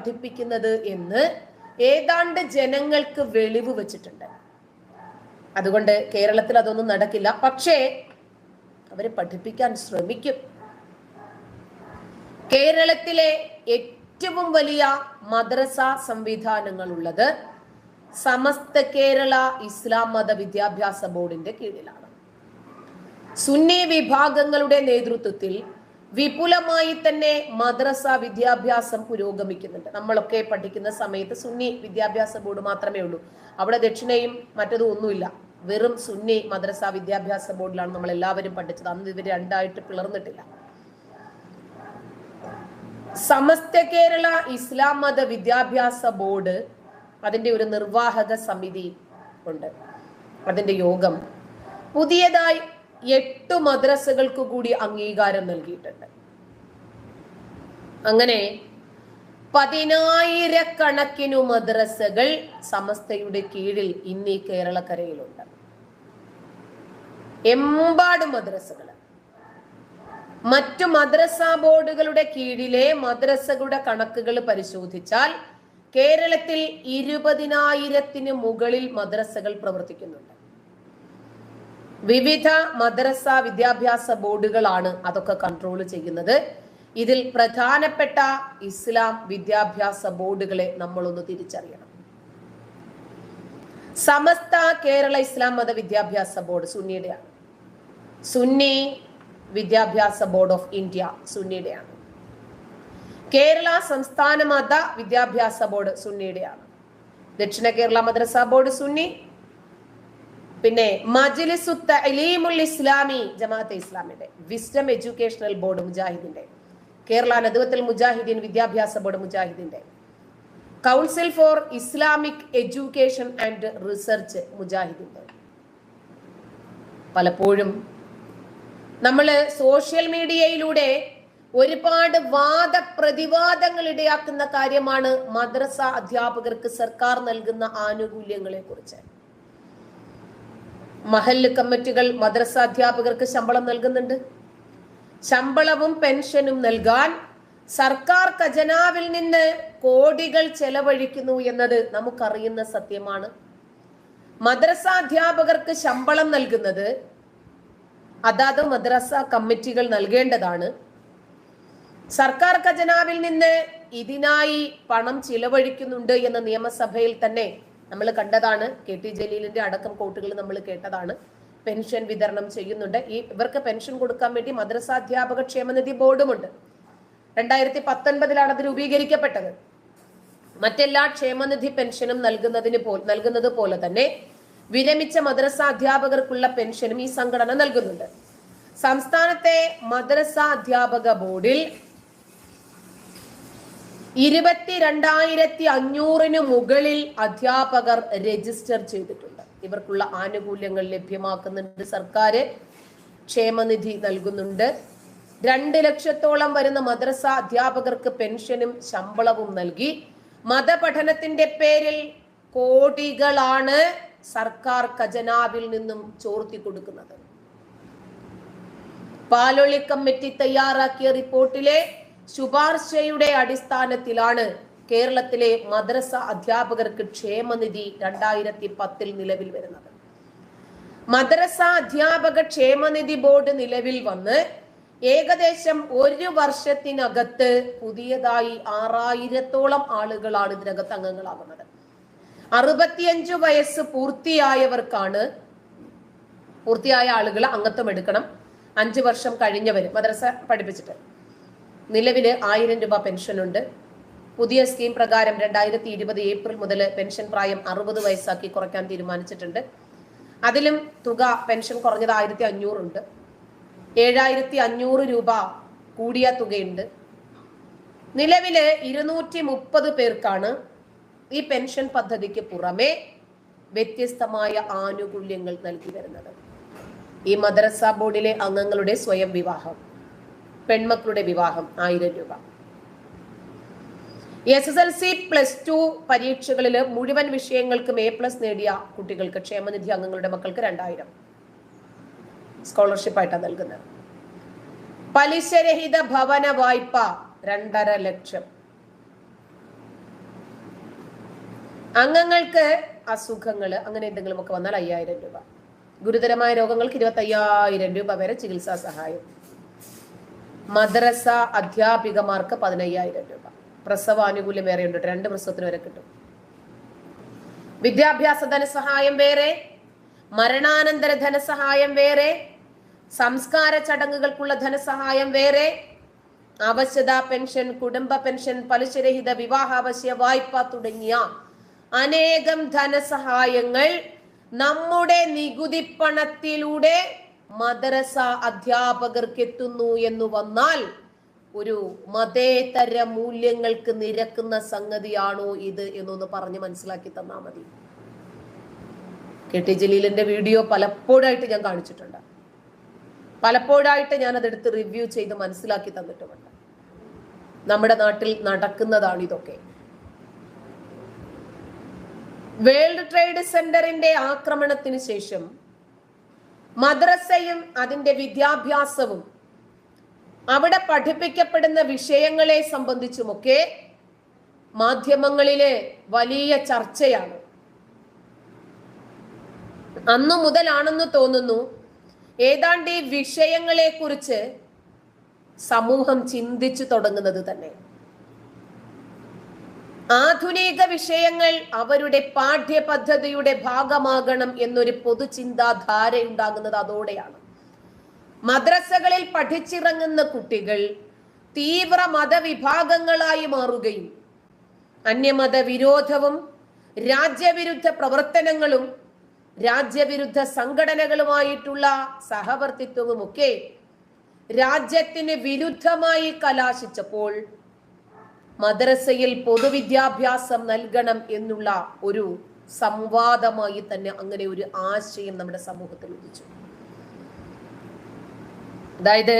പഠിപ്പിക്കുന്നത് എന്ന് ഏതാണ്ട് ജനങ്ങൾക്ക് വെളിവ് വെച്ചിട്ടുണ്ട്. അതുകൊണ്ട് കേരളത്തിൽ അതൊന്നും നടക്കില്ല. പക്ഷേ അവർ പഠിപ്പിക്കാൻ ശ്രമിക്കും. കേരളത്തിലെ ഏറ്റവും വലിയ മദ്രസ സംവിധാനങ്ങൾ ഉള്ളത് സമസ്ത കേരള ഇസ്ലാം മത വിദ്യാഭ്യാസ ബോർഡിന്റെ കീഴിലാണ്. സുന്നി വിഭാഗങ്ങളുടെ നേതൃത്വത്തിൽ വിപുലമായി തന്നെ മദ്രസ വിദ്യാഭ്യാസം പുരോഗമിക്കുന്നുണ്ട്. നമ്മളൊക്കെ പഠിക്കുന്ന സമയത്ത് സുന്നി വിദ്യാഭ്യാസ ബോർഡ് മാത്രമേ ഉള്ളൂ. അവിടെ ദക്ഷിണയും മറ്റതും ഒന്നുമില്ല. വെറും സുന്നി മദ്രസ വിദ്യാഭ്യാസ ബോർഡിലാണ് നമ്മൾ എല്ലാവരും പഠിച്ചത്. അന്ന് ഇവർ രണ്ടായിട്ട് പിളർന്നിട്ടില്ല. സമസ്ത കേരള ഇസ്ലാം മത വിദ്യാഭ്യാസ ബോർഡ് അതിന്റെ ഒരു നിർവാഹക സമിതി ഉണ്ട്. അതിന്റെ യോഗം. പുതിയതായി എട്ട് മദ്രസകൾക്ക് കൂടി അംഗീകാരം നൽകിയിട്ടുണ്ട്. അങ്ങനെ പതിനായിരക്കണക്കിനു മദ്രസകൾ സമസ്തയുടെ കീഴിൽ ഇന്ന് ഈ കേരളക്കരയിലുണ്ട്. എമ്പാട് മദ്രസകൾ. മറ്റു മദ്രസ ബോർഡുകളുടെ കീഴിലെ മദ്രസകളുടെ കണക്കുകൾ പരിശോധിച്ചാൽ കേരളത്തിൽ ഇരുപതിനായിരത്തിന് മുകളിൽ മദ്രസകൾ പ്രവർത്തിക്കുന്നുണ്ട്. വിവിധ മദ്രസ വിദ്യാഭ്യാസ ബോർഡുകളാണ് അതൊക്കെ കൺട്രോൾ ചെയ്യുന്നത്. ഇതിൽ പ്രധാനപ്പെട്ട ഇസ്ലാം വിദ്യാഭ്യാസ ബോർഡുകളെ നമ്മളൊന്ന് തിരിച്ചറിയണം. സമസ്ത കേരള ഇസ്ലാം മത വിദ്യാഭ്യാസ ബോർഡ് സുന്നിയുടെയാണ്. സുന്നി വിദ്യാഭ്യാസ ബോർഡ് ഓഫ് ഇന്ത്യ സുന്നിയുടെയാണ്. കേരള സംസ്ഥാന മത വിദ്യാഭ്യാസ ബോർഡ് സുന്നിയുടെയാണ്. ദക്ഷിണ കേരള മദ്രസ ബോർഡ് സുന്നി പിന്നെ മജ്ലിസു തലീമുൽ ഇസ്ലാമി ജമാഅത്തെ ഇസ്ലാമിന്റെ വിസ്ഡം എഡ്യൂക്കേഷണൽ ബോർഡ് മുജാഹിദിന്റെ കേരള നദുവത്തിൽ മുജാഹിദീൻ വിദ്യാഭ്യാസ ബോർഡ് മുജാഹിദിന്റെ council for Islamic education and research മുജാഹിദിന്റെ. പലപ്പോഴും നമ്മൾ സോഷ്യൽ മീഡിയയിലൂടെ ഒരുപാട് വാദപ്രതിവാദങ്ങൾ ഇടയാക്കുന്ന കാര്യമാണ് മദ്രസ അധ്യാപകർക്ക് സർക്കാർ നൽകുന്ന ആനുകൂല്യങ്ങളെ കുറിച്ച് മഹല്ല് കമ്മിറ്റികൾ മദ്രസ അധ്യാപകർക്ക് ശമ്പളം നൽകുന്നുണ്ട്. ശമ്പളവും പെൻഷനും നൽകാൻ സർക്കാർ ഖജനാവിൽ നിന്ന് കോടികൾ ചെലവഴിക്കുന്നു എന്നത് നമുക്കറിയുന്ന സത്യമാണ്. മദ്രസ അധ്യാപകർക്ക് ശമ്പളം നൽകുന്നത് അതാത് മദ്രസ കമ്മിറ്റികൾ നൽകേണ്ടതാണ്. സർക്കാർ ഖജനാവിൽ നിന്ന് ഇതിനായി പണം ചിലവഴിക്കുന്നുണ്ട് എന്ന നിയമസഭയിൽ തന്നെ നമ്മൾ കണ്ടതാണ് കെ ടി ജലീലിന്റെ അടക്കം കോട്ടുകൾ നമ്മൾ കേട്ടതാണ്. പെൻഷൻ വിതരണം ചെയ്യുന്നുണ്ട്. ഈ ഇവർക്ക് പെൻഷൻ കൊടുക്കാൻ വേണ്ടി മദ്രസാധ്യാപക ക്ഷേമനിധി ബോർഡുമുണ്ട്. രണ്ടായിരത്തി പത്തൊൻപതിലാണ് അത് രൂപീകരിക്കപ്പെട്ടത്. മറ്റെല്ലാ ക്ഷേമനിധി പെൻഷനും നൽകുന്നതിന് പോ നൽകുന്നത് പോലെ തന്നെ വിരമിച്ച മദ്രസ അധ്യാപകർക്കുള്ള പെൻഷനും ഈ സംഘടന നൽകുന്നുണ്ട്. സംസ്ഥാനത്തെ മദ്രസ അധ്യാപക ബോർഡിൽ ഇരുപത്തിരണ്ടായിരത്തി അഞ്ഞൂറിന് മുകളിൽ അധ്യാപകർ രജിസ്റ്റർ ചെയ്തിട്ടുണ്ട്. ഇവർക്കുള്ള ആനുകൂല്യങ്ങൾ ലഭ്യമാക്കുന്നുണ്ട്. സർക്കാർ ക്ഷേമനിധി നൽകുന്നുണ്ട്. രണ്ട് ലക്ഷത്തോളം വരുന്ന മദ്രസ അധ്യാപകർക്ക് പെൻഷനും ശമ്പളവും നൽകി. മതപഠനത്തിന്റെ പേരിൽ കോടികളാണ് സർക്കാർ ഖജനാവിൽ നിന്നും ചോർത്തി കൊടുക്കുന്നത്. പാലൊളി കമ്മിറ്റി തയ്യാറാക്കിയ റിപ്പോർട്ടിലെ ശുപാർശയുടെ അടിസ്ഥാനത്തിലാണ് കേരളത്തിലെ മദ്രസ അധ്യാപകർക്ക് ക്ഷേമനിധി രണ്ടായിരത്തി പത്തിൽ നിലവിൽ വരുന്നത്. മദ്രസ അധ്യാപക ക്ഷേമനിധി ബോർഡ് നിലവിൽ വന്ന് ഏകദേശം ഒരു വർഷത്തിനകത്ത് പുതിയതായി ആറായിരത്തോളം ആളുകളാണ് ഇതിനകത്ത് അംഗങ്ങളാകുന്നത്. അറുപത്തിയഞ്ചു വയസ്സ് പൂർത്തിയായവർക്കാണ് പൂർത്തിയായ ആളുകൾ അംഗത്വം എടുക്കണം. അഞ്ചു വർഷം കഴിഞ്ഞവര് മദ്രസ പഠിപ്പിച്ചിട്ട്. നിലവിൽ ആയിരം രൂപ പെൻഷനുണ്ട്. പുതിയ സ്കീം പ്രകാരം രണ്ടായിരത്തി ഇരുപത് ഏപ്രിൽ മുതൽ പെൻഷൻ പ്രായം അറുപത് വയസ്സാക്കി കുറയ്ക്കാൻ തീരുമാനിച്ചിട്ടുണ്ട്. അതിലും തുക പെൻഷൻ കുറഞ്ഞത് ആയിരത്തി അഞ്ഞൂറുണ്ട്. ഏഴായിരത്തി അഞ്ഞൂറ് രൂപ കൂടിയ തുകയുണ്ട്. നിലവിൽ ഇരുന്നൂറ്റി മുപ്പത് പേർക്കാണ് ഈ പെൻഷൻ പദ്ധതിക്ക് പുറമെ വ്യത്യസ്തമായ ആനുകൂല്യങ്ങൾ നൽകി വരുന്നത്. ഈ മദ്രസ ബോർഡിലെ അംഗങ്ങളുടെ സ്വയം വിവാഹം. പെൺമക്കളുടെ വിവാഹം ആയിരം രൂപ. S S L C plus two പരീക്ഷകളിൽ മുഴുവൻ വിഷയങ്ങൾക്കും എ പ്ലസ് നേടിയ കുട്ടികൾക്ക് ക്ഷേമനിധി അംഗങ്ങളുടെ മക്കൾക്ക് രണ്ടായിരം. സ്കോളർഷിപ്പായിട്ടാണ് നൽകുന്നത്. പലിശരഹിത ഭവന വായ്പ രണ്ടര ലക്ഷം. അംഗങ്ങൾക്ക് അസുഖങ്ങൾ അങ്ങനെ എന്തെങ്കിലുമൊക്കെ വന്നാൽ അയ്യായിരം രൂപ. ഗുരുതരമായ രോഗങ്ങൾക്ക് ഇരുപത്തി രൂപ വരെ ചികിത്സാ സഹായം. മദ്രസ അധ്യാപികമാർക്ക് പതിനയ്യായിരം രൂപ. പ്രസവാനുകൂല്യം ഉണ്ട് രണ്ട് പ്രസവത്തിന് വരെ കിട്ടും. വിദ്യാഭ്യാസ ധനസഹായം വേറെ. മരണാനന്തര ധനസഹായം വേറെ. സംസ്കാര ചടങ്ങുകൾക്കുള്ള ധനസഹായം വേറെ. അവശത പെൻഷൻ കുടുംബ പെൻഷൻ പലിശരഹിത വിവാഹാവശ്യ വായ്പ തുടങ്ങിയ അനേകം ധനസഹായങ്ങൾ നമ്മുടെ നികുതി പണത്തിലൂടെ മദ്രസ അധ്യാപകർക്കെത്തുന്നു എന്ന് വന്നാൽ ഒരു മതേതര മൂല്യങ്ങൾക്ക് നിരക്കുന്ന സംഗതിയാണോ ഇത് എന്നൊന്ന് പറഞ്ഞ് മനസ്സിലാക്കി തന്നാൽ മതി. കെ ടി ജലീലിന്റെ വീഡിയോ പലപ്പോഴായിട്ട് ഞാൻ കാണിച്ചിട്ടുണ്ട്. പലപ്പോഴായിട്ട് ഞാൻ അതെടുത്ത് റിവ്യൂ ചെയ്ത് മനസ്സിലാക്കി തന്നിട്ടുമുണ്ട്. നമ്മുടെ നാട്ടിൽ നടക്കുന്നതാണ് ഇതൊക്കെ. വേൾഡ് ട്രേഡ് സെന്ററിന്റെ ആക്രമണത്തിന് ശേഷം മദ്രസയും അതിന്റെ വിദ്യാഭ്യാസവും അവിടെ പഠിപ്പിക്കപ്പെടുന്ന വിഷയങ്ങളെ സംബന്ധിച്ചുമൊക്കെ മാധ്യമങ്ങളിലെ വലിയ ചർച്ചയാണ്. അന്നു മുതലാണെന്ന് തോന്നുന്നു ഏതാണ്ട് ഈ വിഷയങ്ങളെ കുറിച്ച് സമൂഹം ചിന്തിച്ചു തുടങ്ങുന്നത് തന്നെ. ആധുനിക വിഷയങ്ങൾ അവരുടെ പാഠ്യപദ്ധതിയുടെ ഭാഗമാകണം എന്നൊരു പൊതുചിന്താധാര ഉണ്ടാകുന്നത് അതോടെയാണ്. മദ്രസകളിൽ പഠിച്ചിറങ്ങുന്ന കുട്ടികൾ തീവ്ര മതവിഭാഗങ്ങളായി മാറുകയും അന്യമത വിരോധവും രാജ്യവിരുദ്ധ പ്രവർത്തനങ്ങളും രാജ്യവിരുദ്ധ സംഘടനകളുമായിട്ടുള്ള സഹവർത്തിത്വവുമൊക്കെ രാജ്യത്തിന് വിരുദ്ധമായി കലാശിച്ചപ്പോൾ മദ്രസയിൽ പൊതുവിദ്യാഭ്യാസം നൽകണം എന്നുള്ള ഒരു സംവാദമായി തന്നെ അങ്ങനെ ഒരു ആശയം നമ്മുടെ സമൂഹത്തിൽ ഉദിച്ചു. അതായത്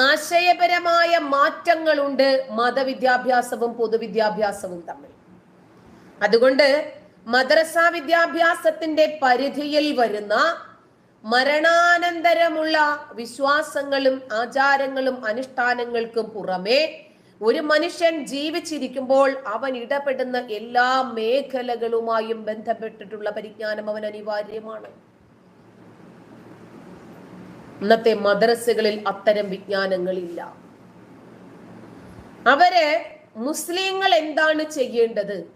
ആശയപരമായ മാറ്റങ്ങളുണ്ട് മതവിദ്യാഭ്യാസവും പൊതുവിദ്യാഭ്യാസവും തമ്മിൽ. അതുകൊണ്ട് മദ്രസ വിദ്യാഭ്യാസത്തിന്റെ പരിധിയിൽ വരുന്ന മരണാനന്തരമുള്ള വിശ്വാസങ്ങളും ആചാരങ്ങളും അനുഷ്ഠാനങ്ങൾക്കും പുറമെ ഒരു മനുഷ്യൻ ജീവിച്ചിരിക്കുമ്പോൾ അവൻ ഇടപെടുന്ന എല്ലാ മേഖലകളുമായും ബന്ധപ്പെട്ടിട്ടുള്ള പരിജ്ഞാനം അവൻ അനിവാര്യമാണ്. ഇന്നത്തെ മദ്രസകളിൽ അത്തരം വിജ്ഞാനങ്ങളില്ല. അവർ മുസ്ലിങ്ങൾ എന്താണ് ചെയ്യേണ്ടത്?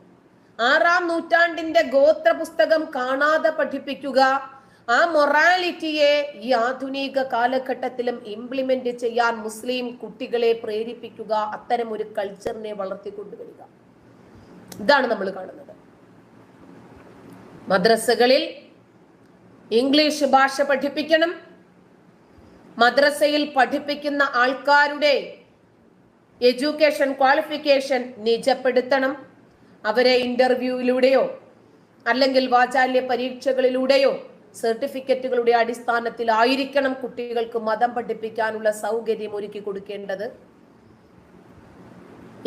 ആറാം നൂറ്റാണ്ടിന്റെ ഗോത്ര പുസ്തകം കാണാതെ പഠിപ്പിക്കുക ആ മൊറാലിറ്റിയെ ഈ ആധുനിക കാലഘട്ടത്തിലും ഇംപ്ലിമെന്റ് ചെയ്യാൻ മുസ്ലിം കുട്ടികളെ പ്രേരിപ്പിക്കുക അത്തരം ഒരു കൾച്ചറിനെ വളർത്തിക്കൊണ്ടുവരിക. ഇതാണ് നമ്മൾ കാണുന്നത്. മദ്രസകളിൽ ഇംഗ്ലീഷ് ഭാഷ പഠിപ്പിക്കണം. മദ്രസയിൽ പഠിപ്പിക്കുന്ന ആൾക്കാരുടെ എഡ്യൂക്കേഷൻ ക്വാളിഫിക്കേഷൻ നിജപ്പെടുത്തണം. അവരെ ഇന്റർവ്യൂയിലൂടെയോ അല്ലെങ്കിൽ വാചാല്യ പരീക്ഷകളിലൂടെയോ സർട്ടിഫിക്കറ്റുകളുടെ അടിസ്ഥാനത്തിൽ ആയിരിക്കണം കുട്ടികൾക്ക് മതം പഠിപ്പിക്കാനുള്ള സൗകര്യം ഒരുക്കി കൊടുക്കേണ്ടത്.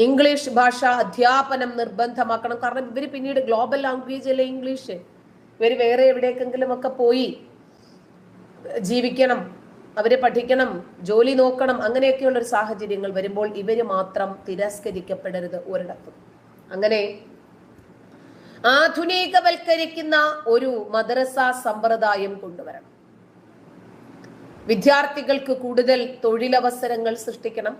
ഇംഗ്ലീഷ് ഭാഷ അധ്യാപനം നിർബന്ധമാക്കണം. കാരണം ഇവർ പിന്നീട് ഗ്ലോബൽ ലാംഗ്വേജ് അല്ലേ ഇംഗ്ലീഷ്? ഇവർ വേറെ എവിടേക്കെങ്കിലും ഒക്കെ പോയി ജീവിക്കണം അവരെ പഠിക്കണം ജോലി നോക്കണം അങ്ങനെയൊക്കെയുള്ള ഒരു സാഹചര്യങ്ങൾ വരുമ്പോൾ ഇവർ മാത്രം തിരസ്കരിക്കപ്പെടരുത് ഒരിടത്തും. അങ്ങനെ ആധുനികവൽക്കരിക്കുന്ന ഒരു മദ്രസ സമ്പ്രദായം കൊണ്ടുവരണം. വിദ്യാർത്ഥികൾക്ക് കൂടുതൽ തൊഴിലവസരങ്ങൾ സൃഷ്ടിക്കണം.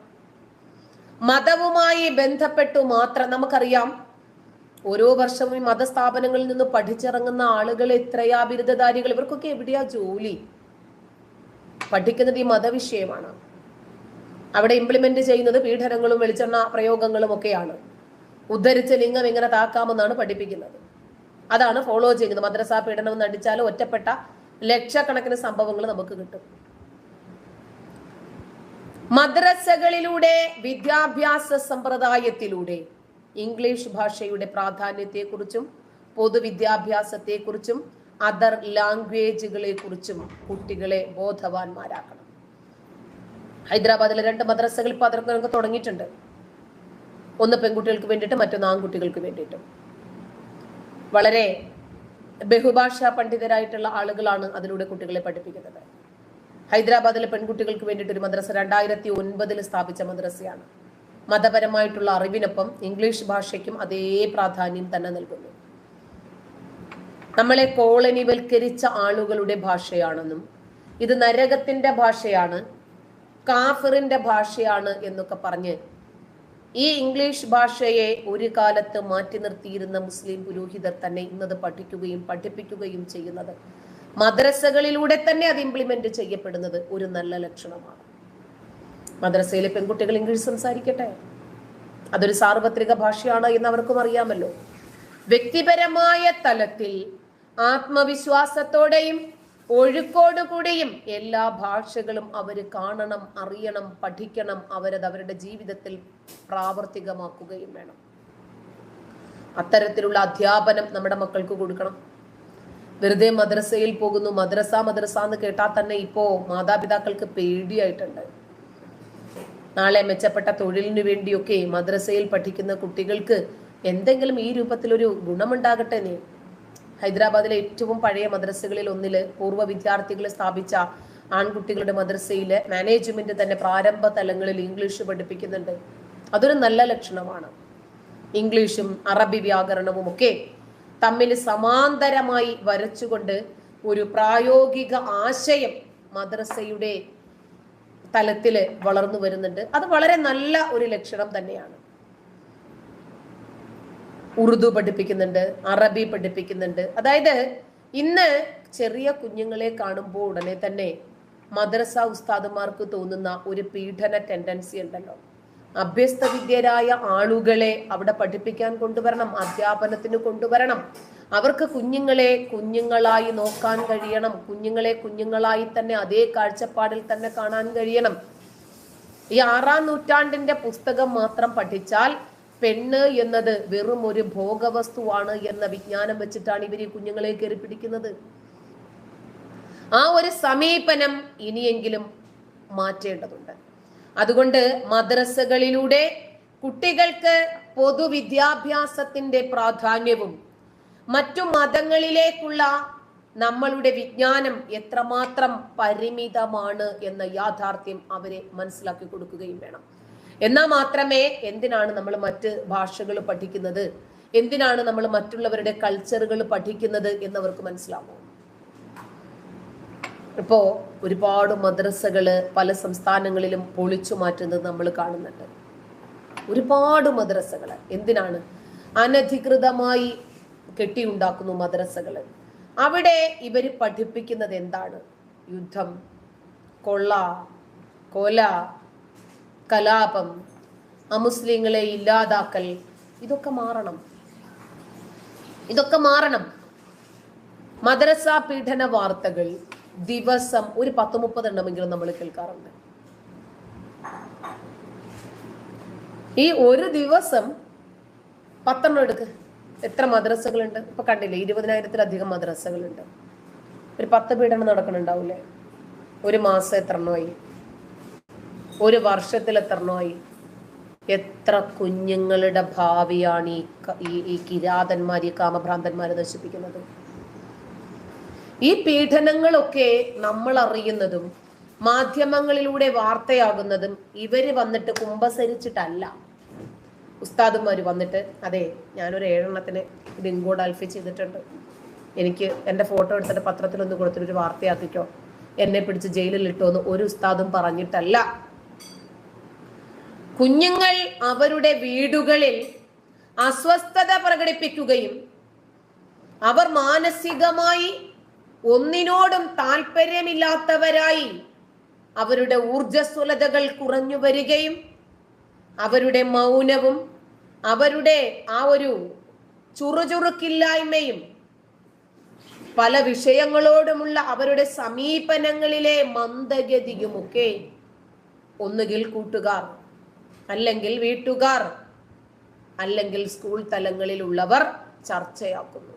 മതവുമായി ബന്ധപ്പെട്ടു മാത്രം നമുക്കറിയാം ഓരോ വർഷവും ഈ മതസ്ഥാപനങ്ങളിൽ നിന്ന് പഠിച്ചിറങ്ങുന്ന ആളുകൾ എത്രയാ ബിരുദധാരികൾ ഇവർക്കൊക്കെ എവിടെയാ ജോലി? പഠിക്കുന്നത് ഈ മതവിഷയമാണ്. അവിടെ ഇംപ്ലിമെന്റ് ചെയ്യുന്നത് പീഡനങ്ങളും വെളിച്ചെണ്ണ പ്രയോഗങ്ങളും ഒക്കെയാണ്. ഉദ്ധരിച്ച ലിംഗം എങ്ങനെ താക്കാമെന്നാണ് പഠിപ്പിക്കുന്നത്. അതാണ് ഫോളോ ചെയ്യുന്നത്. മദ്രസ പീഡനം എന്ന് അടിച്ചാൽ ഒറ്റപ്പെട്ട ലക്ഷക്കണക്കിന് സംഭവങ്ങൾ നമുക്ക് കിട്ടും. മദ്രസകളിലൂടെ വിദ്യാഭ്യാസ സമ്പ്രദായത്തിലൂടെ ഇംഗ്ലീഷ് ഭാഷയുടെ പ്രാധാന്യത്തെക്കുറിച്ചും പൊതുവിദ്യാഭ്യാസത്തെക്കുറിച്ചും അതർ ലാംഗ്വേജുകളെ കുറിച്ചും കുട്ടികളെ ബോധവാന്മാരാക്കണം. ഹൈദരാബാദിലെ രണ്ട് മദ്രസകൾ ഇപ്പൊ അതിനൊക്കെ തുടങ്ങിയിട്ടുണ്ട്. ഒന്ന് പെൺകുട്ടികൾക്ക് വേണ്ടിയിട്ട് മറ്റൊന്ന് ആൺകുട്ടികൾക്ക് വേണ്ടിയിട്ടും. വളരെ ബഹുഭാഷാ പണ്ഡിതരായിട്ടുള്ള ആളുകളാണ് അതിലൂടെ കുട്ടികളെ പഠിപ്പിക്കുന്നത്. ഹൈദരാബാദിലെ പെൺകുട്ടികൾക്ക് വേണ്ടിയിട്ട് ഒരു മദ്രസ രണ്ടായിരത്തി ഒൻപതിൽ സ്ഥാപിച്ച മദ്രസയാണ്. മതപരമായിട്ടുള്ള അറിവിനൊപ്പം ഇംഗ്ലീഷ് ഭാഷയ്ക്കും അതേ പ്രാധാന്യം തന്നെ നൽകുന്നു. നമ്മളെ കോളനിവൽക്കരിച്ച ആളുകളുടെ ഭാഷയാണെന്നും ഇത് നരകത്തിന്റെ ഭാഷയാണ് കാഫിറിന്റെ ഭാഷയാണ് എന്നൊക്കെ പറഞ്ഞ് ഈ ഇംഗ്ലീഷ് ഭാഷയെ ഒരു കാലത്ത് മാറ്റി നിർത്തിയിരുന്ന മുസ്ലിം പുരോഹിതർ തന്നെ ഇന്നത് പഠിക്കുകയും പഠിപ്പിക്കുകയും ചെയ്യുന്നത്. മദ്രസകളിലൂടെ തന്നെ അത് ഇംപ്ലിമെന്റ് ചെയ്യപ്പെടുന്നത് ഒരു നല്ല ലക്ഷണമാണ്. മദ്രസയിലെ പെൺകുട്ടികൾ ഇംഗ്ലീഷ് സംസാരിക്കട്ടെ? അതൊരു സാർവത്രിക ഭാഷയാണ് എന്ന് അവർക്കും അറിയാമല്ലോ. വ്യക്തിപരമായ തലത്തിൽ ആത്മവിശ്വാസത്തോടെയും ഒഴുക്കോടുകൂടിയും എല്ലാ ഭാഷകളും അവർ കാണണം അറിയണം പഠിക്കണം അവരത് അവരുടെ ജീവിതത്തിൽ പ്രാവർത്തികമാക്കുകയും വേണം. അത്തരത്തിലുള്ള അധ്യാപനം നമ്മുടെ മക്കൾക്ക് കൊടുക്കണം. വെറുതെ മദ്രസയിൽ പോകുന്നു മദ്രസ മദ്രസ എന്ന് കേട്ടാൽ തന്നെ ഇപ്പോ മാതാപിതാക്കൾക്ക് പേടിയായിട്ടുണ്ട്. നാളെ മെച്ചപ്പെട്ട തൊഴിലിനു വേണ്ടിയൊക്കെ മദ്രസയിൽ പഠിക്കുന്ന കുട്ടികൾക്ക് എന്തെങ്കിലും ഈ രൂപത്തിലൊരു ഗുണമുണ്ടാകട്ടെ നീ ഹൈദരാബാദിലെ ഏറ്റവും പഴയ മദ്രസകളിൽ ഒന്നിൽ പൂർവ വിദ്യാർത്ഥികൾ സ്ഥാപിച്ച ആൺകുട്ടികളുടെ മദ്രസയിലെ മാനേജ്മെന്റ് തന്നെ പ്രാരംഭ തലങ്ങളിൽ ഇംഗ്ലീഷ് പഠിപ്പിക്കുന്നുണ്ട്. അതൊരു നല്ല ലക്ഷണമാണ്. ഇംഗ്ലീഷും അറബി വ്യാകരണവും ഒക്കെ തമ്മിൽ സമാന്തരമായി വരച്ചുകൊണ്ട് ഒരു പ്രായോഗിക ആശയം മദ്രസയുടെ തലത്തിൽ വളർന്നു വരുന്നുണ്ട്. അത് വളരെ നല്ല ഒരു ലക്ഷണം തന്നെയാണ്. ഉറുദു പഠിപ്പിക്കുന്നുണ്ട് അറബി പഠിപ്പിക്കുന്നുണ്ട്. അതായത് ഇന്ന് ചെറിയ കുഞ്ഞുങ്ങളെ കാണുമ്പോൾ ഉടനെ തന്നെ മദ്രസ ഉസ്താദുമാർക്ക് തോന്നുന്ന ഒരു പീഡന ടെൻഡൻസി ഉണ്ടല്ലോ. അഭ്യസ്ത വിദ്യരായ ആളുകളെ അവിടെ പഠിപ്പിക്കാൻ കൊണ്ടുവരണം അധ്യാപനത്തിന് കൊണ്ടുവരണം. അവർക്ക് കുഞ്ഞുങ്ങളെ കുഞ്ഞുങ്ങളായി നോക്കാൻ കഴിയണം കുഞ്ഞുങ്ങളെ കുഞ്ഞുങ്ങളായി തന്നെ അതേ കാഴ്ചപ്പാടിൽ തന്നെ കാണാൻ കഴിയണം. ഈ ആറാം നൂറ്റാണ്ടിന്റെ പുസ്തകം മാത്രം പഠിച്ചാൽ പെണ്ണ് എന്നത് വെറും ഒരു ഭോഗവസ്തുവാണ് എന്ന വിജ്ഞാനം വെച്ചിട്ടാണ് ഇവർ ഈ കുഞ്ഞുങ്ങളെ കയറി പിടിക്കുന്നത്. ആ ഒരു സമീപനം ഇനിയെങ്കിലും മാറ്റേണ്ടതുണ്ട്. അതുകൊണ്ട് മദ്രസകളിലൂടെ കുട്ടികൾക്ക് പൊതുവിദ്യാഭ്യാസത്തിന്റെ പ്രാധാന്യവും മറ്റു മതങ്ങളിലേക്കുള്ള നമ്മളുടെ വിജ്ഞാനം എത്രമാത്രം പരിമിതമാണ് എന്ന യാഥാർത്ഥ്യം അവരെ മനസ്സിലാക്കി കൊടുക്കുകയും വേണം. എന്നാൽ മാത്രമേ എന്തിനാണ് നമ്മൾ മറ്റ് ഭാഷകൾ പഠിക്കുന്നത്? എന്തിനാണ് നമ്മൾ മറ്റുള്ളവരുടെ കൾച്ചറുകൾ പഠിക്കുന്നത് എന്നവർക്ക് മനസ്സിലാവും. ഇപ്പോ ഒരുപാട് മദ്രസകൾ പല സംസ്ഥാനങ്ങളിലും പൊളിച്ചു മാറ്റുന്നത് നമ്മൾ കാണുന്നുണ്ട്. ഒരുപാട് മദ്രസകൾ എന്തിനാണ്? അനധികൃതമായി കെട്ടിയുണ്ടാക്കുന്നു മദ്രസകൾ അവിടെ ഇവർ പഠിപ്പിക്കുന്നത് എന്താണ്? യുദ്ധം കൊള്ള കൊല കലാപം അമുസ്ലിങ്ങളെ ഇല്ലാതാക്കൽ ഇതൊക്കെ മാറണം. ഇതൊക്കെ മാറണം. മദ്രസ പീഡന വാർത്തകൾ ദിവസം ഒരു പത്ത് മുപ്പത് എണ്ണമെങ്കിലും നമ്മൾ കേൾക്കാറുണ്ട്. ഈ ഒരു ദിവസം പത്തെണ്ണം എടുക്ക്. എത്ര മദ്രസകളുണ്ട്? ഇപ്പൊ കണ്ടില്ലേ ഇരുപതിനായിരത്തിലധികം മദ്രസകളുണ്ട്. ഒരു പത്ത് പീഡനം നടക്കണുണ്ടാവൂലേ ഒരു മാസം എത്ര എണ്ണമായി? ഒരു വർഷത്തിൽ എത്ര എത്ര കുഞ്ഞുങ്ങളുടെ ഭാവിയാണ് ഈ ഈ കിരാതന്മാർ ഈ കാമഭ്രാന്തന്മാരെ നശിപ്പിക്കുന്നത്? ഈ പീഡനങ്ങളൊക്കെ നമ്മൾ അറിയുന്നതും മാധ്യമങ്ങളിലൂടെ വാർത്തയാകുന്നതും ഇവർ വന്നിട്ട് കുമ്പസരിച്ചിട്ടല്ല. ഉസ്താദുമാര് വന്നിട്ട് അതെ ഞാനൊരു ഏഴെണ്ണത്തിന് ഇത് ഇങ്കോട് അൽഫി ചെയ്തിട്ടുണ്ട്. എനിക്ക് എന്റെ ഫോട്ടോ എടുത്തിട്ട് പത്രത്തിലൊന്ന് കൊടുത്തിട്ട് ഒരു വാർത്തയാക്കിക്കോ. എന്നെ പിടിച്ച് ജയിലിൽ ഇട്ടോന്ന് ഒരു ഉസ്താദും പറഞ്ഞിട്ടല്ല. കുഞ്ഞുങ്ങൾ അവരുടെ വീടുകളിൽ അസ്വസ്ഥത പ്രകടിപ്പിക്കുകയും അവർ മാനസികമായി ഒന്നിനോടും താല്പര്യമില്ലാത്തവരായി അവരുടെ ഊർജസ്വലതകൾ കുറഞ്ഞു വരികയും അവരുടെ മൗനവും അവരുടെ ആ ഒരു ചുറുചുറുക്കില്ലായ്മയും പല വിഷയങ്ങളോടുമുള്ള അവരുടെ സമീപനങ്ങളിലെ മന്ദഗതിയുമൊക്കെ ഒന്നുകിൽ കൂട്ടുകാർ അല്ലെങ്കിൽ വീട്ടുകാർ അല്ലെങ്കിൽ സ്കൂൾ തലങ്ങളിലുള്ളവർ ചർച്ചയാക്കുന്നു.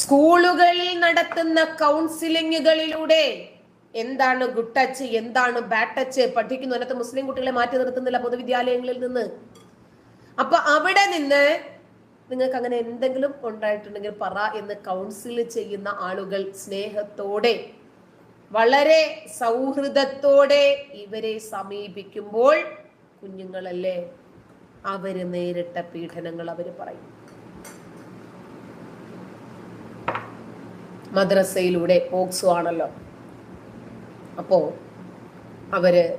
സ്കൂളുകളിൽ നടത്തുന്ന കൗൺസിലിങ്ങുകളിലൂടെ എന്താണ് ഗുഡ് ടച്ച് എന്താണ് ബാഡ് ടച്ച് പഠിക്കുന്നു അതിനകത്ത് മുസ്ലിം കുട്ടികളെ മാറ്റി നിർത്തുന്നില്ല പൊതുവിദ്യാലയങ്ങളിൽ നിന്ന്. അപ്പൊ അവിടെ നിന്ന് നിങ്ങൾക്ക് അങ്ങനെ എന്തെങ്കിലും ഉണ്ടായിട്ടുണ്ടെങ്കിൽ പറ എന്ന് കൗൺസിൽ ചെയ്യുന്ന ആളുകൾ സ്നേഹത്തോടെ വളരെ സൗഹൃദത്തോടെ ഇവരെ സമീപിക്കുമ്പോൾ കുഞ്ഞുങ്ങളല്ലേ അവർ നേരിട്ട പീഡനങ്ങൾ അവർ പറയും. മദ്രസയിലൂടെ പോക്സോ ആണല്ലോ. അപ്പോൾ അവർ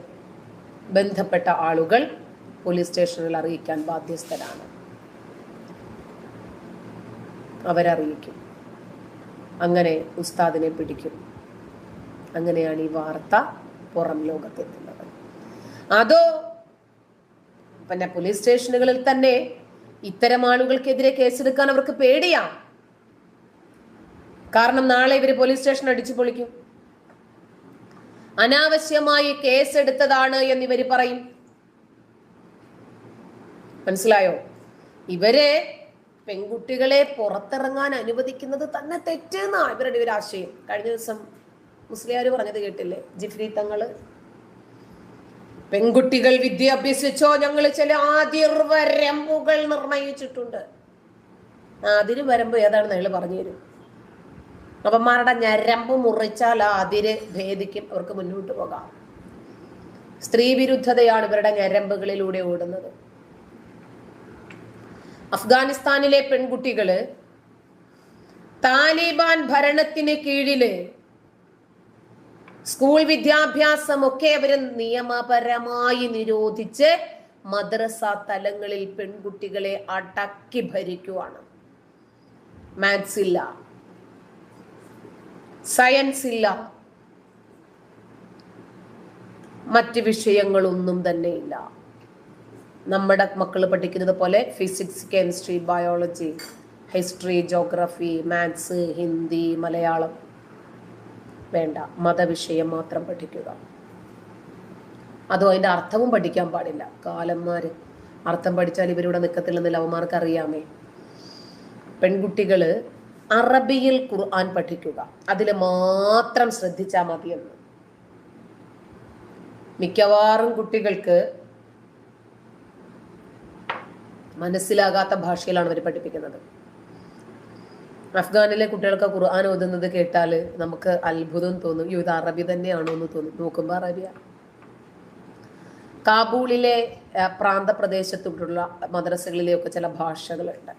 ബന്ധപ്പെട്ട ആളുകൾ പോലീസ് സ്റ്റേഷനിൽ അറിയിക്കാൻ ബാധ്യസ്ഥരാണ്. അവരറിയിക്കും. അങ്ങനെ ഉസ്താദിനെ പിടിക്കും. അങ്ങനെയാണ് ഈ വാർത്ത പുറം ലോകത്തെത്തുന്നത്. അതോ പിന്നെ പോലീസ് സ്റ്റേഷനുകളിൽ തന്നെ ഇത്തരം ആളുകൾക്കെതിരെ കേസെടുക്കാൻ അവർക്ക് പേടിയാ? കാരണം നാളെ ഇവർ പോലീസ് സ്റ്റേഷൻ അടിച്ചു പൊളിക്കും. അനാവശ്യമായി കേസെടുത്തതാണ് എന്ന് ഇവർ പറയും. മനസ്സിലായോ? ഇവരെ പെൺകുട്ടികളെ പുറത്തിറങ്ങാൻ അനുവദിക്കുന്നത് തന്നെ തെറ്റെന്നാണ് ഇവരുടെ ഒരു ആശയം. കഴിഞ്ഞ ദിവസം മുസ്ലിയാർ പറഞ്ഞത് കേട്ടില്ലേ? ജിഫ്രി തങ്ങൾ. പെൺകുട്ടികൾ വിദ്യ അഭ്യസിച്ചോ ഞങ്ങൾ ചില ആതിർവരമ്പുകൾ നിർണയിച്ചിട്ടുണ്ട്. അതിര് വരമ്പ് ഏതാണെന്ന് അയാൾ പറഞ്ഞു തരും. അപ്പന്മാരുടെ ഞരമ്പ് മുറിച്ചാൽ ആ അതിര് ഭേദിക്കും. അവർക്ക് മുന്നോട്ട് പോകാം. സ്ത്രീ വിരുദ്ധതയാണ് ഇവരുടെ ഞരമ്പുകളിലൂടെ ഓടുന്നത്. അഫ്ഗാനിസ്ഥാനിലെ പെൺകുട്ടികൾ താലിബാൻ ഭരണത്തിന് കീഴിൽ സ്കൂൾ വിദ്യാഭ്യാസം ഒക്കെ അവർ നിയമപരമായി നിരോധിച്ച് മദ്രസ തലങ്ങളിൽ പെൺകുട്ടികളെ അടക്കി ഭരിക്കുവാണ്. മാത്സ് ഇല്ല. സയൻസ് ഇല്ല. മറ്റ് വിഷയങ്ങളൊന്നും തന്നെ ഇല്ല. നമ്മുടെ മക്കൾ പഠിക്കുന്നത് പോലെ physics chemistry biology history geography maths Hindi Malayalam വേണ്ട. മതവിഷയം മാത്രം പഠിക്കുക. അതോ അതിന്റെ അർത്ഥവും പഠിക്കാൻ പാടില്ല. കാലന്മാര് അർത്ഥം പഠിച്ചാൽ ഇവരിവിടെ നിൽക്കത്തില്ലെന്ന് ലവന്മാർക്ക് അറിയാമേ പെൺകുട്ടികൾ അറബിയിൽ ഖുർആൻ പഠിക്കുക. അതിൽ മാത്രം ശ്രദ്ധിച്ചാൽ മതിയെന്ന്. മിക്കവാറും കുട്ടികൾക്ക് മനസ്സിലാകാത്ത ഭാഷയിലാണ് അവർ പഠിപ്പിക്കുന്നത്. അഫ്ഗാനിലെ കുട്ടികൾക്ക് ഖുർആൻ ഓതുന്നത് കേട്ടാൽ നമുക്ക് അത്ഭുതം തോന്നും. ഇത് അറബി തന്നെയാണോ എന്ന് തോന്നും. നോക്കുമ്പോൾ അറബിയ. കാബൂളിലെ പ്രാന്തപ്രദേശത്തുള്ള മദ്രസകളിലെയൊക്കെ ചില ഭാഷകളുണ്ട്.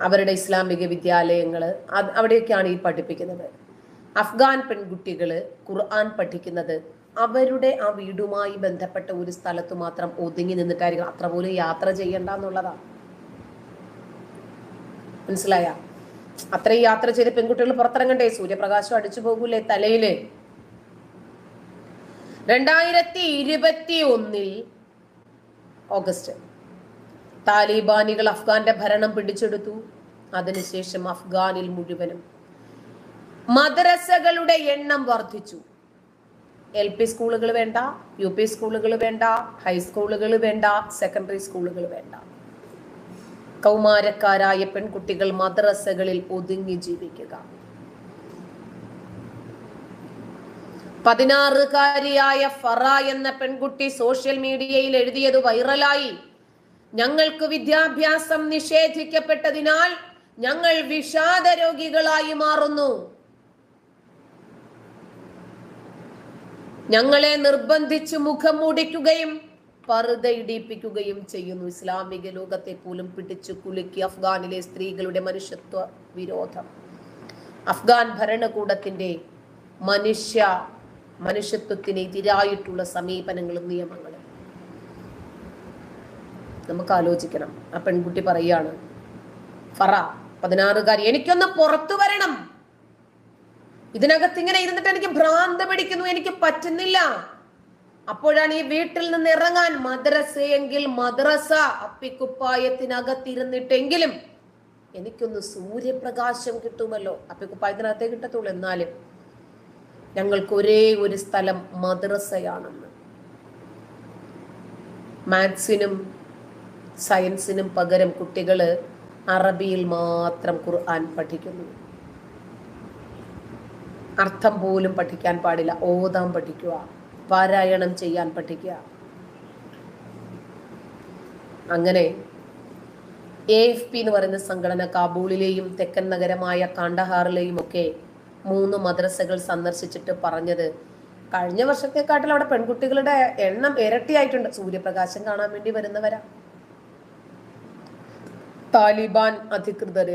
അവരുടെ ഇസ്ലാമിക വിദ്യാലയങ്ങൾ അവിടെയൊക്കെയാണ് ഈ പഠിപ്പിക്കുന്നത്. അഫ്ഗാൻ പെൺകുട്ടികൾ ഖുർആൻ പഠിക്കുന്നത് അവരുടെ ആ വീടുമായി ബന്ധപ്പെട്ട ഒരു സ്ഥലത്ത് മാത്രം ഒതുങ്ങി നിന്നിട്ടായിരിക്കും അത്ര പോലും യാത്ര ചെയ്യണ്ട എന്നുള്ളതാണ്. മനസ്സിലായ? അത്രയും യാത്ര ചെയ്ത് പെൺകുട്ടികൾ പുറത്തിറങ്ങണ്ടേ? സൂര്യപ്രകാശം അടിച്ചു പോകൂലേ തലയിൽ? രണ്ടായിരത്തി ഇരുപത്തി ഒന്നിൽ ഓഗസ്റ്റ് താലിബാനികൾ അഫ്ഗാന്റെ ഭരണം പിടിച്ചെടുത്തു. അതിനുശേഷം അഫ്ഗാനിൽ മുഴുവനും മദ്രസകളുടെ എണ്ണം വർദ്ധിച്ചു. എൽ പി സ്കൂളുകൾ വേണ്ട യു പി സ്കൂളുകൾ വേണ്ട ഹൈസ്കൂളുകൾ വേണ്ട സെക്കൻഡറി സ്കൂളുകൾ വേണ്ട. കൗമാരക്കാരായ പെൺകുട്ടികൾ മദ്രസകളിൽ ഒതുങ്ങി ജീവിക്കുക. പതിനാറുകാരിയായ ഫറ എന്ന പെൺകുട്ടി സോഷ്യൽ മീഡിയയിൽ എഴുതിയത് വൈറലായി. ഞങ്ങൾക്ക് വിദ്യാഭ്യാസം നിഷേധിക്കപ്പെട്ടതിനാൽ ഞങ്ങൾ വിഷാദ രോഗികളായി മാറുന്നു. ഞങ്ങളെ നിർബന്ധിച്ച് മുഖം മൂടിക്കുകയും പറുത ഇടിപ്പിക്കുകയും ചെയ്യുന്നു. ഇസ്ലാമിക ലോകത്തെ പോലും പിടിച്ചു കുലുക്കി അഫ്ഗാനിലെ സ്ത്രീകളുടെ മനുഷ്യത്വ വിരോധം. അഫ്ഗാൻ ഭരണകൂടത്തിന്റെ മനുഷ്യ മനുഷ്യത്വത്തിനെതിരായിട്ടുള്ള സമീപനങ്ങളും നിയമങ്ങളും. നമുക്ക് ആലോചിക്കണം. ആ പെൺകുട്ടി പറയാണ് ഫറ പതിനാറുകാരി എനിക്കൊന്ന് പുറത്തു വരണം. ഇതിനകത്ത് ഇങ്ങനെ ഇരുന്നിട്ട് എനിക്ക് ഭ്രാന്ത് പിടിക്കുന്നു എനിക്ക് പറ്റുന്നില്ല. അപ്പോഴാണ് ഈ വീട്ടിൽ നിന്ന് ഇറങ്ങാൻ മദ്രസയെങ്കിൽ മദ്രസ അപ്പിക്കുപ്പായത്തിനകത്തിരുന്നിട്ടെങ്കിലും എനിക്കൊന്ന് സൂര്യപ്രകാശം കിട്ടുമല്ലോ. അപ്പിക്കുപ്പായത്തിനകത്തേ കിട്ടത്തുള്ളൂ എന്നാലും ഞങ്ങൾക്ക് ഒരേ ഒരു സ്ഥലം മദ്രസയാണെന്ന്. മാത്സിനും സയൻസിനും പകരം കുട്ടികൾ അറബിയിൽ മാത്രം ഖുർആൻ പഠിക്കുന്നു. അർത്ഥം പോലും പഠിക്കാൻ പാടില്ല. ഓതാൻ പഠിക്കുക. പാരായണം ചെയ്യാൻ പഠിക്കുക. അങ്ങനെ എ എഫ് പി എന്ന് പറയുന്ന സംഘടന കാബൂളിലെയും തെക്കൻ നഗരമായ കാണ്ടഹാറിലെയും ഒക്കെ മൂന്ന് മദ്രസകൾ സന്ദർശിച്ചിട്ട് പറഞ്ഞത് കഴിഞ്ഞ വർഷത്തെക്കാട്ടിൽ അവിടെ പെൺകുട്ടികളുടെ എണ്ണം ഇരട്ടിയായിട്ടുണ്ട്. സൂര്യപ്രകാശം കാണാൻ വേണ്ടി വരുന്നവരാ. താലിബാൻ അധികൃതർ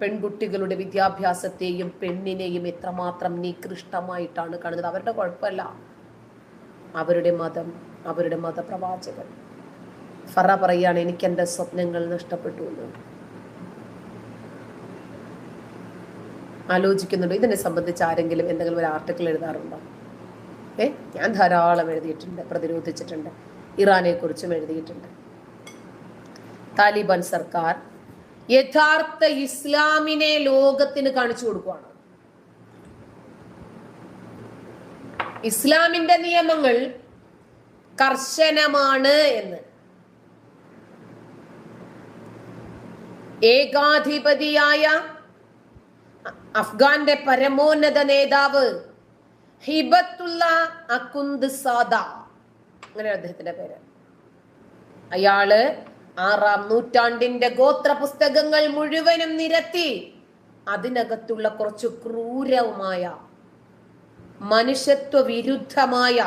പെൺകുട്ടികളുടെ വിദ്യാഭ്യാസത്തെയും പെണ്ണിനെയും എത്രമാത്രം നികൃഷ്ടമായിട്ടാണ് കാണുന്നത്? അവരുടെ കുഴപ്പമല്ല. അവരുടെ മതം അവരുടെ മതപ്രവാചകൻ. ഫറ പറയാണ് എനിക്ക് എന്റെ സ്വപ്നങ്ങൾ നഷ്ടപ്പെട്ടു എന്ന്. ആലോചിക്കുന്നുണ്ടോ. ഇതിനെ സംബന്ധിച്ച് ആരെങ്കിലും എന്തെങ്കിലും ഒരു ആർട്ടിക്കിൾ എഴുതാറുണ്ടോ? ഏ ഞാൻ ധാരാളം എഴുതിയിട്ടുണ്ട് പ്രതിരോധിച്ചിട്ടുണ്ട്. ഇറാനെ കുറിച്ചും എഴുതിയിട്ടുണ്ട്. താലിബാൻ സർക്കാർ യഥാർത്ഥ ഇസ്ലാമിനെ ലോകത്തിന് കാണിച്ചു കൊടുക്കുകയാണ് ഇസ്ലാമിന്റെ നിയമങ്ങൾ കർശനമാണ് എന്ന്. ഏകാധിപതിയായ അഫ്ഗാന്റെ പരമോന്നത നേതാവ് ഹിബത്തുള്ള അക്കുന്ദ് സാദ. അങ്ങനെ അദ്ദേഹത്തിന്റെ പേര്. അയാൾ ആറാം നൂറ്റാണ്ടിന്റെ ഗോത്ര പുസ്തകങ്ങൾ മുഴുവനും നിരത്തി അതിനകത്തുള്ള കുറച്ച് ക്രൂരവുമായ മനുഷ്യത്വ വിരുദ്ധമായ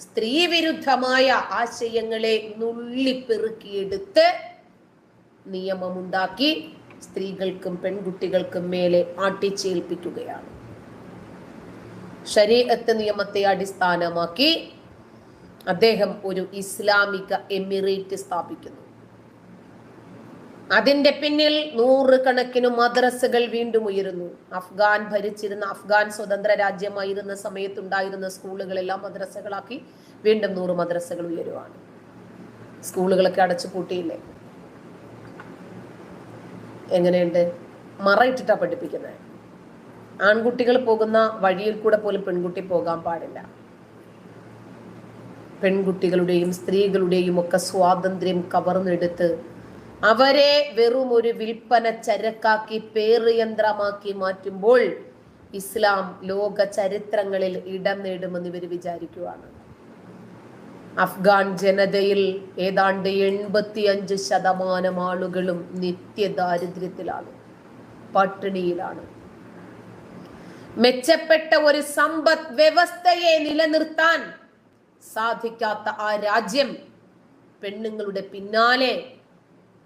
സ്ത്രീ വിരുദ്ധമായ ആശയങ്ങളെ നുള്ളിപ്പെറുക്കിയെടുത്ത് നിയമമുണ്ടാക്കി സ്ത്രീകൾക്കും പെൺകുട്ടികൾക്കും മേലെ ആട്ടിച്ചേൽപ്പിക്കുകയാണ്. ശരീരത്ത് നിയമത്തെ അടിസ്ഥാനമാക്കി അദ്ദേഹം ഒരു ഇസ്ലാമിക എമിറേറ്റ് സ്ഥാപിക്കുന്നു. അതിന്റെ പിന്നിൽ നൂറുകണക്കിന് മദ്രസകൾ വീണ്ടും ഉയരുന്നു. അഫ്ഗാൻ ഭരിച്ചിരുന്ന അഫ്ഗാൻ സ്വതന്ത്ര രാജ്യമായിരുന്ന സമയത്തുണ്ടായിരുന്ന സ്കൂളുകളെല്ലാം മദ്രസകളാക്കി വീണ്ടും നൂറ് മദ്രസകൾ ഉയരുവാണ്. സ്കൂളുകളൊക്കെ അടച്ചു പൂട്ടിയില്ലേ? എങ്ങനെയുണ്ട്? മറയിട്ടിട്ടാ പഠിപ്പിക്കുന്നത് ആൺകുട്ടികൾ പോകുന്ന വഴിയിൽ കൂടെ പോലും പെൺകുട്ടി പോകാൻ പാടില്ല. പെൺകുട്ടികളുടെയും സ്ത്രീകളുടെയും ഒക്കെ സ്വാതന്ത്ര്യം കവർന്നെടുത്ത് അവരെ വെറും ഒരു വിൽപ്പന ചരക്കാക്കി പേറുയന്ത്രമാക്കി മാറ്റുമ്പോൾ ഇസ്ലാം ലോക ചരിത്രങ്ങളിൽ ഇടം നേടുമെന്ന് ഇവർ വിചാരിക്കുവാണ്. അഫ്ഗാൻ ജനതയിൽ ഏതാണ്ട് എൺപത്തിയഞ്ച് ശതമാനം ആളുകളും നിത്യദാരിദ്ര്യത്തിലാണ് പട്ടിണിയിലാണ്. മെച്ചപ്പെട്ട ഒരു സമ്പദ് വ്യവസ്ഥയെ നിലനിർത്താൻ സാധിക്കാത്ത ആ രാജ്യം പെണ്ണുങ്ങളുടെ പിന്നാലെ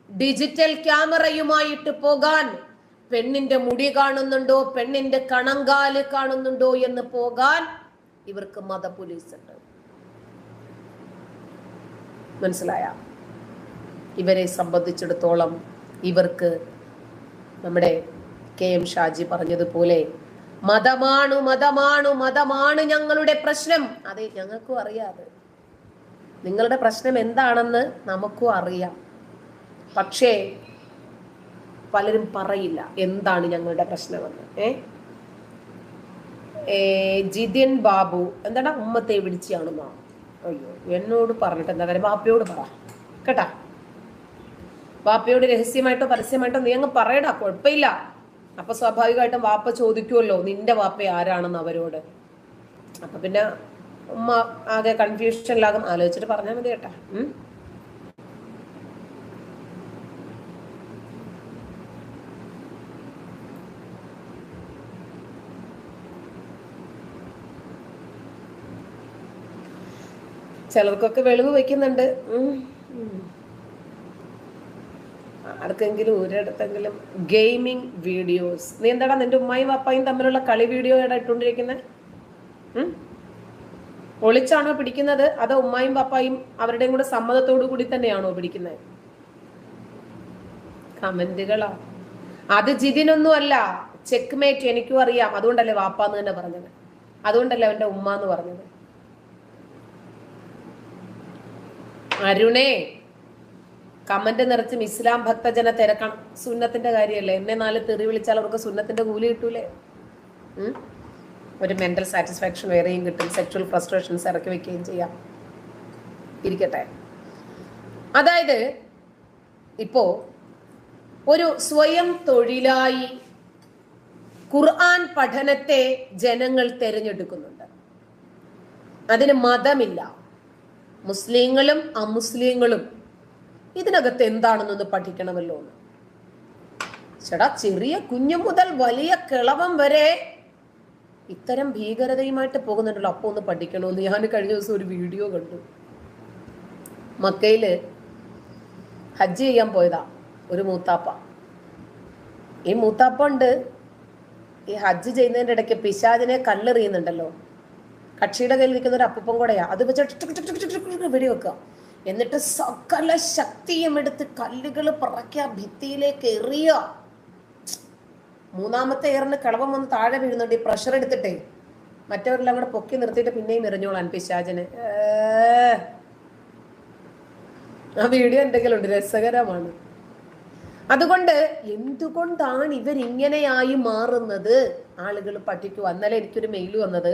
ഡിജിറ്റൽ ക്യാമറയുമായിട്ട് പോകാൻ പെണ്ണിന്റെ മുടി കാണുന്നുണ്ടോ പെണ്ണിന്റെ കണങ്കാൽ കാണുന്നുണ്ടോ എന്ന് പോകാൻ ഇവർക്ക് മത പോലീസ് ഉണ്ട് മനസ്സിലായ? ഇവരെ സംബന്ധിച്ചിടത്തോളം ഇവർക്ക് നമ്മുടെ കെ എം ഷാജി പറഞ്ഞതുപോലെ മതമാണു മതമാണു മതമാണ് ഞങ്ങളുടെ പ്രശ്നം. അതെ ഞങ്ങൾക്കും അറിയാതെ നിങ്ങളുടെ പ്രശ്നം എന്താണെന്ന് നമുക്കും അറിയാം. പക്ഷേ പലരും പറയില്ല എന്താണ് ഞങ്ങളുടെ പ്രശ്നമെന്ന്. ഏ? ജിതിൻ ബാബു എന്താണ് ഉമ്മത്തെ വിളിച്ചാണെന്നോ അയ്യോ എന്നോട് പറഞ്ഞിട്ട് എന്താ കാര്യം? ബാപ്പയോട് പറ. കേട്ടാ? ബാപ്പയോട് രഹസ്യമായിട്ടോ പരസ്യമായിട്ടോ നീ അങ്ങ് പറയടാ കുഴപ്പമില്ല. അപ്പൊ സ്വാഭാവികമായിട്ടും വാപ്പ ചോദിക്കുമല്ലോ നിന്റെ വാപ്പ ആരാണെന്ന് അവരോട്. അപ്പൊ പിന്നെ ഉമ്മ ആകെ കൺഫ്യൂഷനിലാകും ആലോചിച്ചിട്ട് പറഞ്ഞാൽ മതി കേട്ടാ. ചിലർക്കൊക്കെ വെളിവ് വെക്കുന്നുണ്ട്. ആർക്കെങ്കിലും ഒരിടത്തെങ്കിലും ഗെയിമിംഗ് വീഡിയോസ്. നീ എന്താടാ നിന്റെ ഉമ്മയും അപ്പായും തമ്മിലുള്ള കളി വീഡിയോ ഏടാ ഇട്ടുകൊണ്ടിരിക്കുന്നത് ഒളിച്ചാണോ പിടിക്കുന്നത്? അതോ ഉമ്മായും പപ്പായും അവരുടെയും കൂടെ സമ്മതത്തോടു കൂടി തന്നെയാണോ പിടിക്കുന്നത് കമന്റുകളാ. അത് ജിതിനൊന്നും അല്ല. ചെക്ക് മേറ്റ് എനിക്കും അറിയാം. അതുകൊണ്ടല്ലേ വാപ്പാന്ന് തന്നെ പറഞ്ഞത്. അതുകൊണ്ടല്ലേ അവന്റെ ഉമ്മ എന്ന് പറഞ്ഞത്. അരുണേ കമന്റ് നിറച്ചും ഇസ്ലാം ഭക്തജന തിരക്കണം. സുന്നത്തിന്റെ കാര്യമല്ലേ? എന്നെ നാല് തെറി വിളിച്ചാൽ അവർക്ക് സുന്നത്തിന്റെ കൂലി കിട്ടൂലേ? ഒരു മെന്റൽ സാറ്റിസ്ഫാക്ഷൻ വേറെയും കിട്ടും. സെക്ഷൽ ഫ്രസ്ട്രേഷൻസ് ഇറക്കി വെക്കുകയും ചെയ്യാം. ഇരിക്കട്ടെ. അതായത് ഇപ്പോ ഒരു സ്വയം തൊഴിലായി ഖുർആൻ പഠനത്തെ ജനങ്ങൾ തിരഞ്ഞെടുക്കുന്നുണ്ട്. അതിന് മതമില്ല. മുസ്ലിങ്ങളും അമുസ്ലിങ്ങളും ഇതിനകത്ത് എന്താണെന്നൊന്ന് പഠിക്കണമല്ലോ. ചേടാ ചെറിയ കുഞ്ഞു മുതൽ വലിയ കിളവം വരെ ഇത്തരം ഭീകരതയുമായിട്ട് പോകുന്നുണ്ടല്ലോ. അപ്പൊ ഒന്ന് പഠിക്കണമെന്ന് ഞാൻ കഴിഞ്ഞ ദിവസം ഒരു വീഡിയോ കണ്ടു. മക്കയിൽ ഹജ്ജ് ചെയ്യാൻ പോയതാ ഒരു മൂത്താപ്പ. ഈ മൂത്താപ്പ ഉണ്ട്. ഈ ഹജ്ജ് ചെയ്യുന്നതിന്റെ ഇടയ്ക്ക് പിശാദിനെ കല്ലെറിയുന്നുണ്ടല്ലോ. കക്ഷിയുടെ കയ്യിൽ നിൽക്കുന്ന ഒരു അപ്പൂപ്പം കൂടെയാ. അത് വെച്ച് വെടിവെക്കുക എന്നിട്ട് സകല ശക്തിയും എടുത്ത് കല്ലുകൾ പറക്കുക ഭിത്തിയിലേക്ക് എറിയ മൂന്നാമത്തെ എയറിന് കിളവം വന്ന് താഴെ വീഴുന്നുണ്ട്. ഈ പ്രഷർ എടുത്തിട്ടേ. മറ്റവരെല്ലാം കൂടെ പൊക്കി നിർത്തിയിട്ട് പിന്നെയും എറിഞ്ഞോളാൻ പിശാചന് ആ വീഡിയോ എന്തെങ്കിലും ഉണ്ട്? രസകരമാണ്. അതുകൊണ്ട് എന്തുകൊണ്ടാണ് ഇവരിങ്ങനെയായി മാറുന്നത്? ആളുകൾ പഠിക്കുക അന്നലെ എനിക്കൊരു മെയിൽ വന്നത്.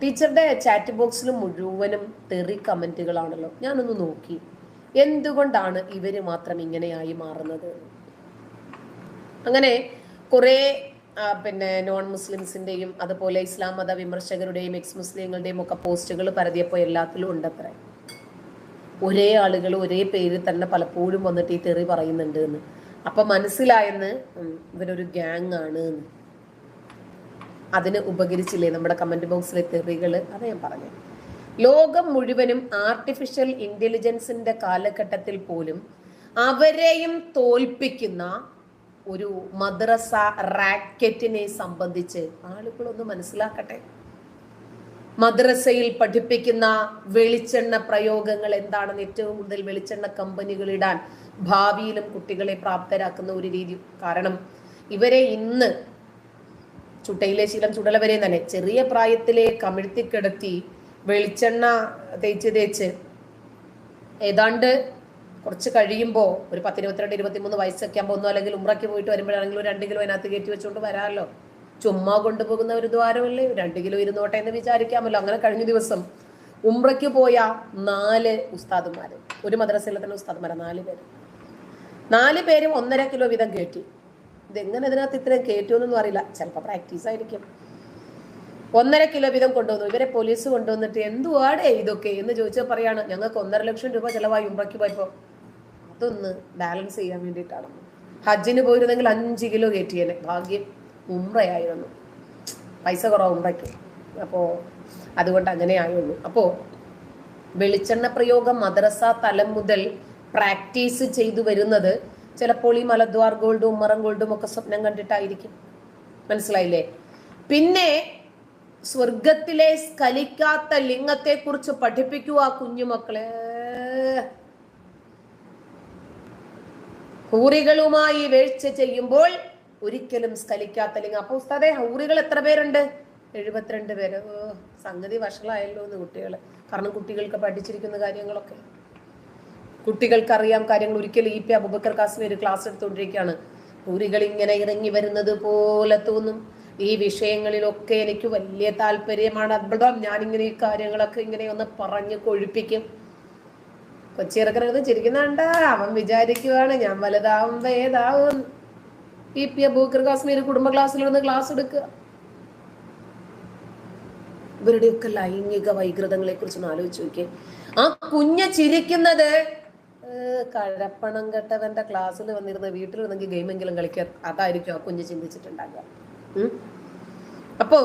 ടീച്ചറുടെ ചാറ്റ് ബോക്സിൽ മുഴുവനും തെറി കമന്റുകളാണല്ലോ ഞാനൊന്ന് നോക്കി. എന്തുകൊണ്ടാണ് ഇവർ മാത്രം ഇങ്ങനെയായി മാറുന്നത്? അങ്ങനെ കുറേ പിന്നെ നോൺ മുസ്ലിംസിന്റെയും അതുപോലെ ഇസ്ലാം മത വിമർശകരുടെയും എക്സ് മുസ്ലിങ്ങളുടെയും ഒക്കെ പോസ്റ്റുകൾ പരതിയപ്പോൾ എല്ലാത്തിലും ഉണ്ടത്രേ. ഒരേ ആളുകൾ ഒരേ പേരിൽ തന്നെ പലപ്പോഴും വന്നിട്ട് ഈ തെറി പറയുന്നുണ്ട് എന്ന്. അപ്പം മനസ്സിലായെന്ന് ഇവരൊരു ഗ്യാങ് ആണ് എന്ന്. അതിന് ഉപകരിച്ചില്ലേ നമ്മുടെ കമന്റ് ബോക്സിലെ തെറികൾ അത് ഞാൻ പറഞ്ഞു. ലോകം മുഴുവനും ആർട്ടിഫിഷ്യൽ ഇന്റലിജൻസിന്റെ കാലഘട്ടത്തിൽ പോലും അവരെയും തോൽപ്പിക്കുന്ന ഒരു മദ്രസ റാക്കറ്റിനെ സംബന്ധിച്ച് ആളുകളൊന്ന് മനസ്സിലാക്കട്ടെ. മദ്രസയിൽ പഠിപ്പിക്കുന്ന വെളിച്ചെണ്ണ പ്രയോഗങ്ങൾ എന്താണെന്ന് ഏറ്റവും കൂടുതൽ വെളിച്ചെണ്ണ കമ്പനികൾ ഇടാൻ ഭാവിയിലും കുട്ടികളെ പ്രാപ്തരാക്കുന്ന ഒരു രീതി. കാരണം ഇവരെ ഇന്ന് ചുട്ടയിലെ ശീലം ചുടല വരെ തന്നെ. ചെറിയ പ്രായത്തിലെ കമിഴ്ത്തി കിടത്തി വെളിച്ചെണ്ണ തേച്ച് തേച്ച് ഏതാണ്ട് കുറച്ച് കഴിയുമ്പോൾ ഒരു പത്തിരുപത്തിരണ്ട് ഇരുപത്തിമൂന്ന് വയസ്സൊക്കെ ആകുമ്പോൾ ഒന്നും അല്ലെങ്കിൽ ഉമ്രയ്ക്ക് പോയിട്ട് വരുമ്പോഴാണെങ്കിലും രണ്ട് കിലോ അതിനകത്ത് കയറ്റി വെച്ചുകൊണ്ട് വരാമല്ലോ. ചുമ്മാ കൊണ്ടുപോകുന്ന ഒരു ദ്വാരമല്ലേ? രണ്ട് കിലോ ഇരുന്നോട്ടെ എന്ന് വിചാരിക്കാമല്ലോ. അങ്ങനെ കഴിഞ്ഞ ദിവസം ഉമ്രയ്ക്ക് പോയ നാല് ഉസ്താദുമാർ ഒരു മദ്രസയിലെ തന്നെ ഉസ്താദുമാർ നാല് പേര്. നാല് പേരും ഒന്നര കിലോ വീതം കയറ്റി. ഇതെങ്ങനെ ഇതിനകത്ത് ഇത്രയും കയറ്റുമെന്നൊന്നും അറിയില്ല. ചിലപ്പോൾ പ്രാക്ടീസ് ആയിരിക്കും. ഒന്നര കിലോ വീതം കൊണ്ടുവന്നു. ഇവരെ പോലീസ് കൊണ്ടുവന്നിട്ട് എന്തുവാടേ ഇതൊക്കെ എന്ന് ചോദിച്ചാൽ പറയാണ് ഞങ്ങൾക്ക് ഒന്നര ലക്ഷം രൂപ ചിലവായി ഉമ്രയ്ക്ക് പോയപ്പോൾ അതൊന്ന് ബാലൻസ് ചെയ്യാൻ വേണ്ടിയിട്ടാണ്. ഹജ്ജിന് പോയിരുന്നെങ്കിൽ അഞ്ച് കിലോ കയറ്റിയേനെ ഭാഗ്യം ഉമ്രയായിരുന്നു. പൈസ കുറവ് ഉമ്രയ്ക്ക്. അപ്പോൾ അതുകൊണ്ട് അങ്ങനെ ആയുള്ളൂ. അപ്പോൾ വെളിച്ചെണ്ണ പ്രയോഗം മദ്രസ തലം മുതൽ പ്രാക്ടീസ് ചെയ്തു വരുന്നത് ചിലപ്പോൾ ഈ മലദ്വാർ ഗോൾഡും ഉമ്മറം ഗോൾഡും ഒക്കെ സ്വപ്നം കണ്ടിട്ടായിരിക്കും. മനസ്സിലായില്ലേ? പിന്നെ സ്വർഗത്തിലെ സ്കലിക്കാത്ത ലിംഗത്തെ കുറിച്ച് പഠിപ്പിക്കുക കുഞ്ഞുമക്കളെ. ഹൂറികളുമായി വീഴ്ച ചെയ്യുമ്പോൾ ഒരിക്കലും സ്കലിക്കാത്ത ലിംഗം. അപ്പൊ ഉസ്താദേ ഹൂറികൾ എത്ര പേരുണ്ട്? എഴുപത്തിരണ്ട് പേര്. സംഗതി വഷളായല്ലോ എന്ന് കുട്ടികൾ കാരണം കുട്ടികൾക്ക് പഠിച്ചിരിക്കുന്ന കാര്യങ്ങളൊക്കെ. കുട്ടികൾക്ക് അറിയാം കാര്യങ്ങൾ. ഒരിക്കലും ഇ പി അബുബക്കർ കാസിമി ഒരു ക്ലാസ് എടുത്തുകൊണ്ടിരിക്കുകയാണ്. ഹൂറികൾ ഇങ്ങനെ ഇറങ്ങി വരുന്നത് പോലെ തോന്നും. ഈ വിഷയങ്ങളിലൊക്കെ എനിക്ക് വലിയ താല്പര്യമാണ്. അത്ഭുതം ഞാനിങ്ങനെ ഈ കാര്യങ്ങളൊക്കെ ഇങ്ങനെ ഒന്ന് പറഞ്ഞ് കൊഴുപ്പിക്കും. കൊച്ചിയിറക്കനത് ചിരിക്കുന്നുണ്ട അവൻ വിചാരിക്കുവാണ് ഞാൻ വലുതാവുമ്പോ ഏതാവും ഇ പി അബൂക്കർ കാശ്മീർ കുടുംബ ക്ലാസ്സിലിരുന്ന് ക്ലാസ് എടുക്കുക. ഇവരുടെയൊക്കെ ലൈംഗിക വൈകൃതങ്ങളെ കുറിച്ച് ഒന്ന് ആലോചിച്ച് നോക്കിയേ. ആ കുഞ്ഞ് ചിരിക്കുന്നത് കഴപ്പണം കെട്ടവന്റെ ക്ലാസ്സിൽ വന്നിരുന്ന വീട്ടിലിരുന്നെങ്കിൽ ഗെയിമെങ്കിലും കളിക്കാൻ അതായിരിക്കും ആ കുഞ്ഞ് ചിന്തിച്ചിട്ടുണ്ടാകുക അപ്പോ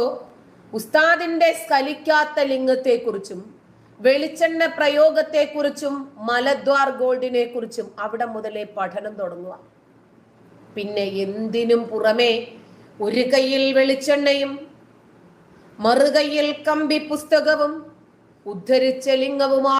ഉസ്താദിന്റെ സ്കലിക്കാത്ത ലിംഗത്തെ കുറിച്ചും വെളിച്ചെണ്ണ പ്രയോഗത്തെ കുറിച്ചും മലദ്വാർ ഗോൾഡിനെ കുറിച്ചും അവിടെ മുതലേ പഠനം തുടങ്ങുക. പിന്നെ എന്തിനും പുറമേ ഒരു കയ്യിൽ വെളിച്ചെണ്ണയും മറുകയ്യിൽ കമ്പി പുസ്തകവും ഉദ്ധരിച്ച ലിംഗവുമായി